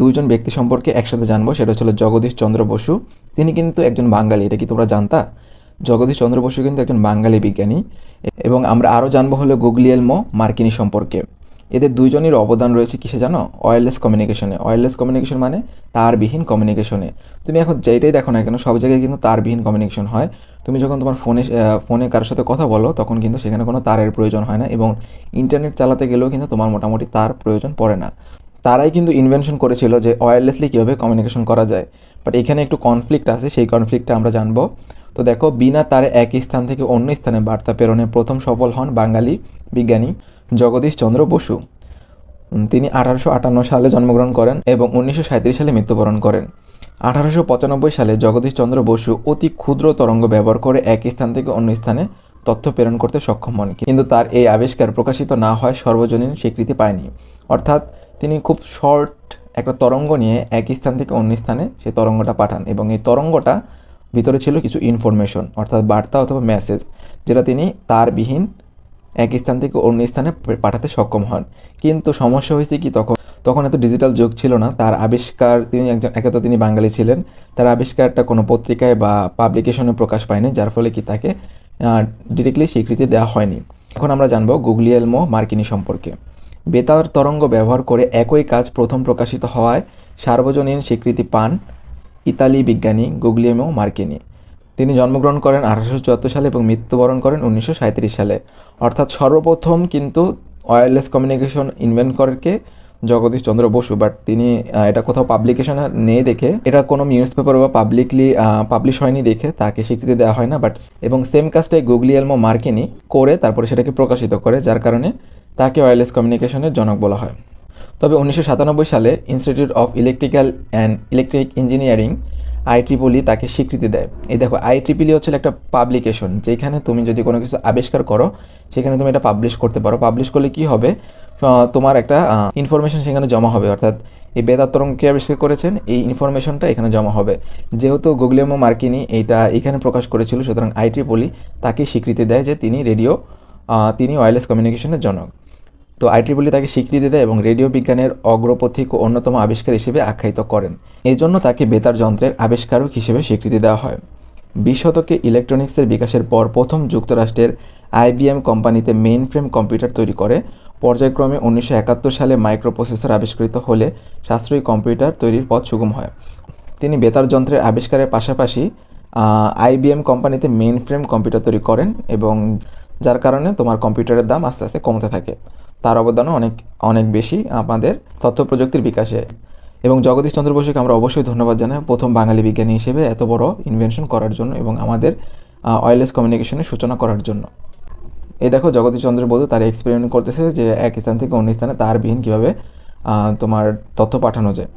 দুইজন ব্যক্তি সম্পর্কে একসাথে জানব, সেটা হচ্ছিল জগদীশ চন্দ্র বসু। তিনি কিন্তু একজন বাঙালি, এটা কি তোমরা জানতা? জগদীশ চন্দ্র বসু কিন্তু একজন বাঙালি বিজ্ঞানী। এবং আমরা আরও জানব হলো গুগলিয়েলমো মার্কিনি সম্পর্কে। এদের দুইজনের অবদান রয়েছে কিসে জানো? ওয়্যারলেস কমিউনিকেশনে ওয়্যারলেস কমিউনিকেশন মানে তারবিহীন কমিউনিকেশনে তুমি এখন যেটাই দেখো না কেন, সব জায়গায় কিন্তু তারবিহীন কমিউনিকেশন হয়। তুমি যখন তোমার ফোনে ফোনে কারোর সাথে কথা বলো, তখন কিন্তু সেখানে কোনো তারের প্রয়োজন হয় না। এবং ইন্টারনেট চালাতে গেলেও কিন্তু তোমার মোটামুটি তার প্রয়োজন পড়ে না। তারাই কিন্তু ইনভেনশন করেছিল যে ওয়্যারলেসলি কীভাবে কমিউনিকেশন করা যায়। বাট এখানে একটু কনফ্লিক্ট আছে, সেই কনফ্লিক্টটা আমরা জানব। তো দেখো, বিনা তারে এক স্থান থেকে অন্য স্থানে বার্তা প্রেরণে প্রথম সফল হন বাঙালি বিজ্ঞানী জগদীশ চন্দ্র বসু। তিনি আঠারোশো আটান্ন সালে জন্মগ্রহণ করেন এবং উনিশশো সালে মৃত্যুবরণ করেন। আঠারোশো পঁচানব্বই সালে জগদীশ চন্দ্র বসু অতি ক্ষুদ্র তরঙ্গ ব্যবহার করে এক স্থান থেকে অন্য স্থানে তথ্য প্রেরণ করতে সক্ষম হন। কিন্তু তার এই আবিষ্কার প্রকাশিত না হয়, সর্বজনীন স্বীকৃতি পায়নি। অর্থাৎ তিনি খুব শর্ট একটা তরঙ্গ নিয়ে এক স্থান থেকে অন্য স্থানে সেই তরঙ্গটা পাঠান এবং এই তরঙ্গটা ভিতরে ছিল কিছু ইনফরমেশন অর্থাৎ বার্তা অথবা মেসেজ যেটা তিনি তারবিহীন এক স্থান থেকে অন্য স্থানে পাঠাতে সক্ষম হন। কিন্তু সমস্যা হয়েছে কি, তখন তখন এত ডিজিটাল যুগ ছিল না, তার আবিষ্কার তিনি একজন, একে তো তিনি বাঙালি ছিলেন, তার আবিষ্কারটা কোনো পত্রিকায় বা পাবলিকেশনে প্রকাশ পায়নি, যার ফলে কি তাকে ডিরেক্টলি স্বীকৃতি দেওয়া হয়নি। এখন আমরা জানব গুগলিয়েলমো মার্কিনি সম্পর্কে। বেতার তরঙ্গ ব্যবহার করে একই কাজ প্রথম প্রকাশিত হওয়ায় সার্বজনীন স্বীকৃতি পান ইতালি বিজ্ঞানী গুগলিয়েমো মার্কিনি। তিনি জন্মগ্রহণ করেন আঠারোশো চুয়াত্তর সালে এবং মৃত্যুবরণ করেন উনিশশো সালে। অর্থাৎ সর্বপ্রথম কিন্তু ওয়্যারলেস কমিউনিকেশন ইনভেন্ট করে কে জগদীশ চন্দ্র বসু বাট তিনি এটা কোথাও পাবলিকেশনে নেই দেখে। এটা কোনো নিউজ পেপার বা পাবলিকলি পাবলিশ হয়নি দেখে, তাকে স্বীকৃতি দেওয়া হয় না বাট এবং সেম কাজটাই গুগলিয়েলমো মার্কিনি করে তারপরে সেটাকে প্রকাশিত করে, যার কারণে তাকে ওয়্যারলেস কমিউনিকেশনের জনক বলা হয়। তবে উনিশশো সাতানব্বই সালে institute of electrical and electric engineering আইট্রিপলি তাকে স্বীকৃতি দেয়। এই দেখো আইট্রিপলি হচ্ছে একটা পাবলিকেশন যেখানে তুমি যদি কোনো কিছু আবিষ্কার করো, সেখানে তুমি এটা পাবলিশ করতে পারো। পাবলিশ করলে কি হবে? তোমার একটা ইনফরমেশন সেখানে জমা হবে। অর্থাৎ এই বেদার কে আবিষ্কার করেছেন, এই ইনফরমেশনটা এখানে জমা হবে। যেহেতু গুগলিয়ামো মার্কিনি এইটা এখানে প্রকাশ করেছিল, সুতরাং আইট্রিপলি তাকে স্বীকৃতি দেয় যে তিনি রেডিও তিনি ওয়্যারলেস কমিউনিকেশনের জনক। তো আইট্রিপলি তাকে স্বীকৃতি দেয় এবং রেডিও বিজ্ঞানের অগ্রপথিক ও অন্যতম আবিষ্কার হিসেবে আখ্যায়িত করেন। এই জন্য তাকে বেতার যন্ত্রের আবিষ্কারক হিসেবে স্বীকৃতি দেওয়া হয়। বিশ শতকে ইলেকট্রনিক্সের বিকাশের পর প্রথম যুক্তরাষ্ট্রের আইবিএম কোম্পানিতে মেইন ফ্রেম কম্পিউটার তৈরি করে। পর্যায়ক্রমে উনিশশো একাত্তর সালে মাইক্রোপ্রসেসর আবিষ্কৃত হলে সাশ্রয়ী কম্পিউটার তৈরির পথ সুগম হয়। তিনি বেতার যন্ত্রের আবিষ্কারের পাশাপাশি আইবিএম কোম্পানিতে মেইন ফ্রেম কম্পিউটার তৈরি করেন এবং যার কারণে তোমার কম্পিউটারের দাম আস্তে আস্তে কমতে থাকে। তার অবদানও অনেক অনেক বেশি আমাদের তথ্য প্রযুক্তির বিকাশে। এবং জগদীশ চন্দ্র বসুকে আমরা অবশ্যই ধন্যবাদ জানাই প্রথম বাঙালি বিজ্ঞানী হিসেবে এত বড় ইনভেনশন করার জন্য এবং আমাদের ওয়ারলেস কমিউনিকেশনের সূচনা করার জন্য। এই দেখো, জগদীশ চন্দ্র বসু তার এক্সপেরিমেন্ট করতেছে যে এক স্থান থেকে অন্য স্থানে তারবিহীন কীভাবে তোমার তথ্য পাঠানো যায়।